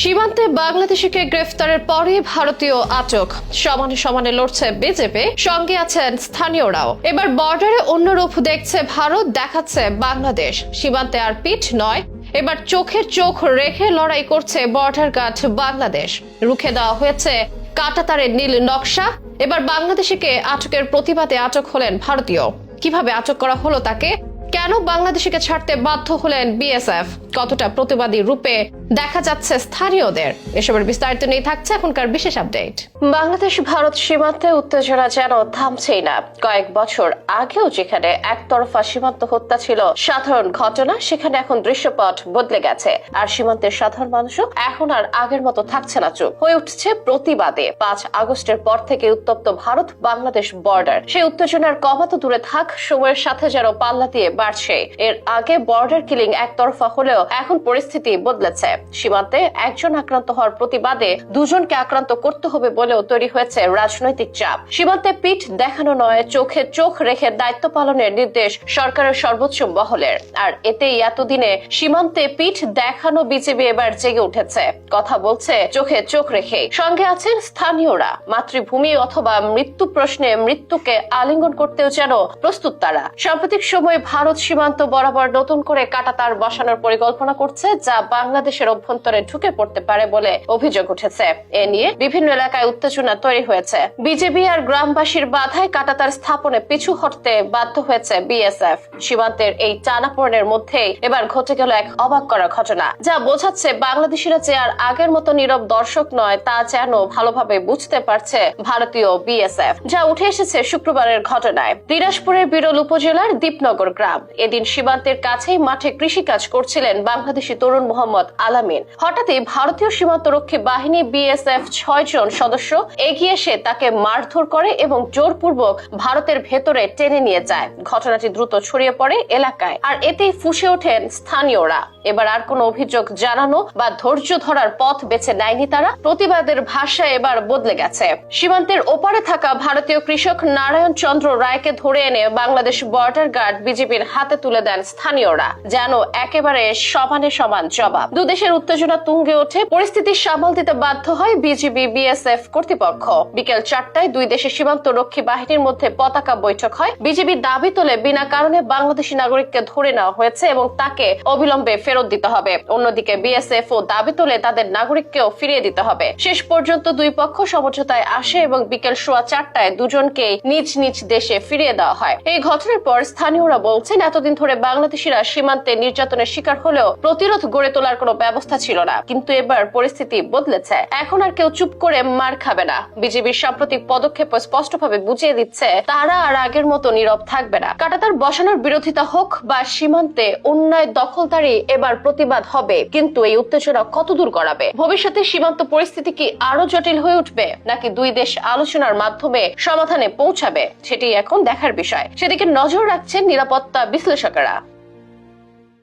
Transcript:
সীমান্তে বাংলাদেশিকে গ্রেফতারের পরে ভারতীয় আটক। সমানে সমানে লড়ছে বিজেপি, সঙ্গে আছেন স্থানীয়রাও। এবার বর্ডারে অন্য রূপ দেখছে ভারত, দেখাচ্ছে বাংলাদেশ। সীমান্তে আর পিঠ নয়, এবার চোখের চোখ রেখে লড়াই করছে বর্ডার গার্ড বাংলাদেশ। রুখে দেওয়া হয়েছে কাটাতারের নীল নকশা। এবার বাংলাদেশিকে আটকের প্রতিবাদে আটক হলেন ভারতীয়। কীভাবে আটক করা হলো তাকে? কেন বাংলাদেশিকে ছাড়তে বাধ্য হলেন বিএসএফ? কতটা প্রতিবাদী রূপে দেখা যাচ্ছে স্থানীয়দের। এসবের বিস্তারিত নিয়ে থাকছে এখনকার বিশেষ আপডেট। বাংলাদেশ, ভারত সীমান্তে উত্তেজনা যেন থামছেই না। কয়েক বছর আগেও যেখানে একতরফা সীমান্ত হত্যা ছিল, সাধারণ ঘটনা, সেখানে এখন দৃশ্যপট বদলে গেছে। আর সীমান্তের সাধারণ মানুষও এখন আর আগের মতো থাকছে না চুপ। হয়ে উঠছে প্রতিবাদে। পাঁচ আগস্টের পর থেকে উত্তপ্ত ভারত, বাংলাদেশ বর্ডার সেই উত্তেজনার কমাতো দূরে থাক, সময়ের সাথে যেন পাল্লা দিয়ে বাড়ছে। এর আগে বর্ডার কিলিং একতরফা হলেও এখন পরিস্থিতি বদলেছে। সীমান্তে একজন আক্রান্ত হওয়ার প্রতিবাদে দুজনকে আক্রান্ত করতে হবে বলেও তৈরি হয়েছে রাজনৈতিক চাপ। সীমান্তে পিঠ দেখানো নয়, চোখে চোখ রেখে দায়িত্ব পালনের নির্দেশ সরকারের সর্বোচ্চ মহলের। আর এতেই এতদিনে সীমান্তে পিঠ দেখানো বিজেপি এবার জেগে উঠেছে। কথা বলছে চোখে চোখ রেখে সঙ্গে আছেন স্থানীয়রা। মাতৃভূমি অথবা মৃত্যু প্রশ্নে মৃত্যুকে আলিঙ্গন করতেও যেন প্রস্তুত তারা। সাম্প্রতিক সময়ে ভারত সীমান্ত বরাবর নতুন করে কাটাতার বসানোর পরিকল্পনা করছে, যা বাংলাদেশের অভ্যন্তরে ঢুকে পড়তে পারে বলে অভিযোগ উঠেছে। এ নিয়ে বিভিন্ন এলাকায় উত্তেজনা তৈরি হয়েছে। বিজেপি আর গ্রামবাসীর বাধায় কাটাতার স্থাপনে পিছু হটতে বাধ্য হয়েছে বিএসএফ। সীমান্তের এই টানাপোড়েনের মধ্যেই এবার ঘটে গেল এক অবাক করা ঘটনা, যা বোঝাচ্ছে বাংলাদেশিরা যে আর আগের মতো নীরব দর্শক নয়, তা যেন ভালোভাবে বুঝতে পারছে ভারতীয় বিএসএফ, যা উঠে এসেছে শুক্রবারের ঘটনায়। দিনাজপুরের বিরল উপজেলার দীপনগর গ্রাম। এদিন সীমান্তের কাছেই মাঠে কৃষিকাজ করছিলেন বাংলাদেশি তরুণ মোহাম্মদ আলামিন হঠাৎই ভারতীয় সীমান্তরক্ষী বাহিনী বিএসএফ ছয় জন সদস্য এগিয়ে এসে তাকে মারধর করে এবং জোরপূর্বক ভারতের ভেতরে টেনে নিয়ে যায়। ঘটনাটি দ্রুত ছড়িয়ে পড়ে এলাকায়, আর এতেই ফুসে ওঠেন স্থানীয়রা। এবার আর কোনো অভিযোগ জানানো বা ধৈর্য ধরার পথ বেছে নেয়নি তারা। প্রতিবাদের ভাষা এবার বদলে গেছে। সীমান্তের ওপারে থাকা ভারতীয় কৃষক নারায়ণ চন্দ্র রায়কে ধরে এনে বাংলাদেশ বর্ডার গার্ড বিজেপির হাতে তুলে দেন স্থানীয়রা। যেন একেবারে সমানে সমান জবাব। দুদেশের উত্তেজনা তুঙ্গে ওঠে, পরিস্থিতি সামাল দিতে বাধ্য হয় বিজিবি বিএসএফ কর্তৃপক্ষ। বিকেল চারটায় দুই দেশের সীমান্ত রক্ষী বাহিনীর মধ্যে পতাকা বৈঠক হয়। বিজেপি দাবি তোলে, বিনা কারণে বাংলাদেশি নাগরিককে ধরে নেওয়া হয়েছে এবং তাকে অবিলম্বে ফেরত দিতে হবে। অন্যদিকে বিএসএফ ও দাবি তোলে, তাদের নাগরিককেও ফিরিয়ে দিতে হবে। শেষ পর্যন্ত দুই পক্ষ সমঝোতায় আসে এবং বিকেল সোয়া চারটায় দুজনকে নিজ নিজ দেশে ফিরিয়ে দেওয়া হয়। এই ঘটনার পর স্থানীয়রা বলছেন, এতদিন ধরে বাংলাদেশিরা সীমান্তে নির্যাতনের শিকার হলেও প্রতিরোধ গড়ে তোলার কোনো ব্যবস্থা ছিল না, কিন্তু এবার পরিস্থিতি বদলেছে। এখন আর কেউ চুপ করে মার খাবে না। বিজেপির সাম্প্রতিক পদক্ষেপ স্পষ্টভাবে বুঝিয়ে দিচ্ছে, তারা আর আগের মতো নীরব থাকবে না। কাটাতার বসানোর বিরোধিতা হোক বা সীমান্তে অন্যায় দখলদারি এবার প্রতিবাদ হবে, কিন্তু এই উত্তেজনা কত দূর গড়াবে? ভবিষ্যতে সীমান্ত পরিস্থিতি কি আরও জটিল হয়ে উঠবে, নাকি দুই দেশ আলোচনার মাধ্যমে সমাধানে পৌঁছাবে, সেটি এখন দেখার বিষয়। সেদিকে নজর রাখছেন নিরাপত্তা বিশ্লেষকেরা।